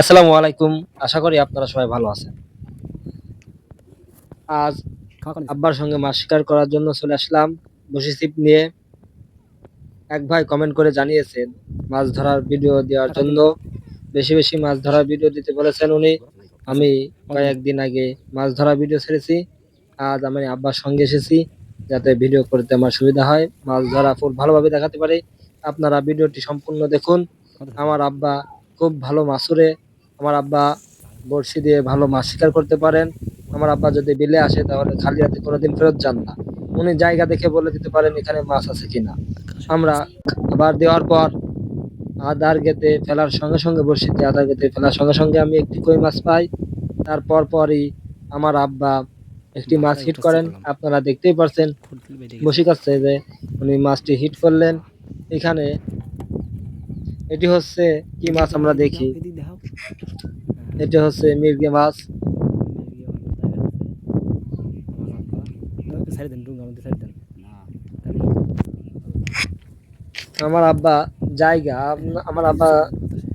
আসসালামু আলাইকুম। আশা করি আপনারা সবাই ভালো আছেন। আজ আব্বার সঙ্গে মাছ শিকার করার জন্য চলে আসলাম। বসি ছিপ নিয়ে। এক ভাই কমেন্ট করে জানিয়েছেন, মাছ ধরার ভিডিও দেওয়ার জন্য। বেশি বেশি মাছ ধরার ভিডিও দিতে বলেছেন উনি। আমি কয়েকদিন আগে মাছ ধরার ভিডিও ছেড়েছি। আজ আমি আব্বার সঙ্গে এসেছি, যাতে ভিডিও করতে আমার সুবিধা হয়। মাছ ধরা খুব ভালোভাবে দেখাতে পারি। আপনারা ভিডিওটি সম্পূর্ণ দেখুন। আমার আব্বা খুব ভালো মাছুরে আমার আব্বা বড়শি দিয়ে ভালো মাছ শিকার করতে পারেন। আমার আব্বা যদি বিলে আসে তাহলে খালি হাতে কোনোদিন ফেরত যান না। উনি জায়গা দেখে বলে দিতে পারেন এখানে মাছ আছে কিনা। আমরা আবার দেওয়ার পর আদার গেতে ফেলার সঙ্গে সঙ্গে বড়শিতে আদার গেতে ফেলার সঙ্গে সঙ্গে আমি একটি কই মাছ পাই। তারপর পরই আমার আব্বা একটি মাছ হিট করেন। আপনারা দেখতেই পারছেন বসি কাছে যে উনি মাছটি হিট করলেন। এখানে এটি হচ্ছে কি মাছ আমরা দেখি? এটি হচ্ছে মির্গে মাছ। আমার আব্বা জায়গা, আমার আব্বা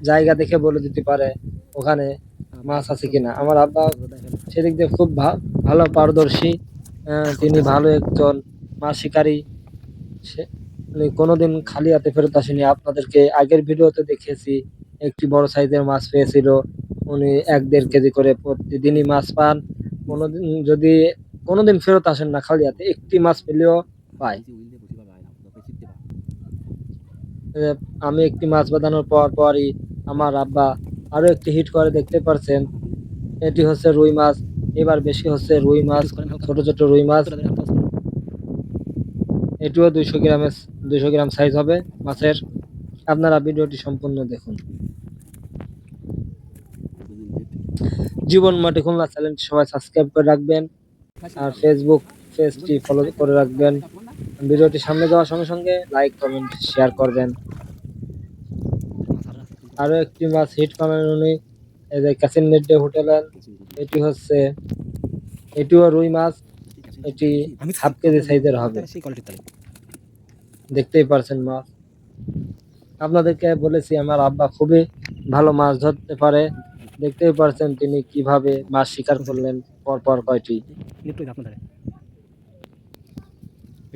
জায়গা দেখে বলে দিতে পারে ওখানে মাছ আছে কিনা। আমার আব্বা সেদিক দিয়ে খুব ভালো পারদর্শী তিনি ভালো একজন মাছ শিকারী। কোনোদিন খালি হাতে ফেরত আসেনি। আপনাদেরকে আগের ভিডিওতে দেখেছি, একটি বড় সাইজের মাছ পেয়েছিল। উনি এক দেড় কেজি করে প্রতিদিনই মাছ পান। কোনোদিন যদি কোনোদিন ফেরত আসেন না খালি হাতে, একটি মাছ পেলেও পায়। আমি একটি মাছ বাঁধানোর পর পরই আমার আব্বা আরও একটি হিট করে দেখতে পারছেন। এটি হচ্ছে রুই মাছ, এবার বেশি হচ্ছে রুই মাছ, ছোট ছোট রুই মাছ। এটিও দুইশো গ্রামের, দুইশো গ্রাম সাইজ হবে মাছের। আপনারা ভিডিওটি সম্পূর্ণ দেখুন। জীবন মাটি খুলনা চ্যানেলটি সবাই সাবস্ক্রাইব করে রাখবেন আর ফেসবুক পেজটি ফলো করে রাখবেন। ভিডিওটি সামনে যাওয়ার সঙ্গে সঙ্গে লাইক কমেন্ট শেয়ার করবেন। আরও একটি মাছ হিট করেন উনি। এই যে কাসিন নেট দিয়ে এটি হচ্ছে, এটিও রুই মাছ। এটি হাফ কেজি সাইজের হবে। দেখতেই পারছেন মাছ আপনাদেরকে বলেছি আমার আব্বা খুবই ভালো মাছ ধরতে পারে। দেখতেই পারছেন তিনি কীভাবে মাছ শিকার করলেন পর পর কয়টি।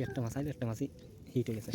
একটা মাছ একটা মাছই হিট হয়ে গেছে।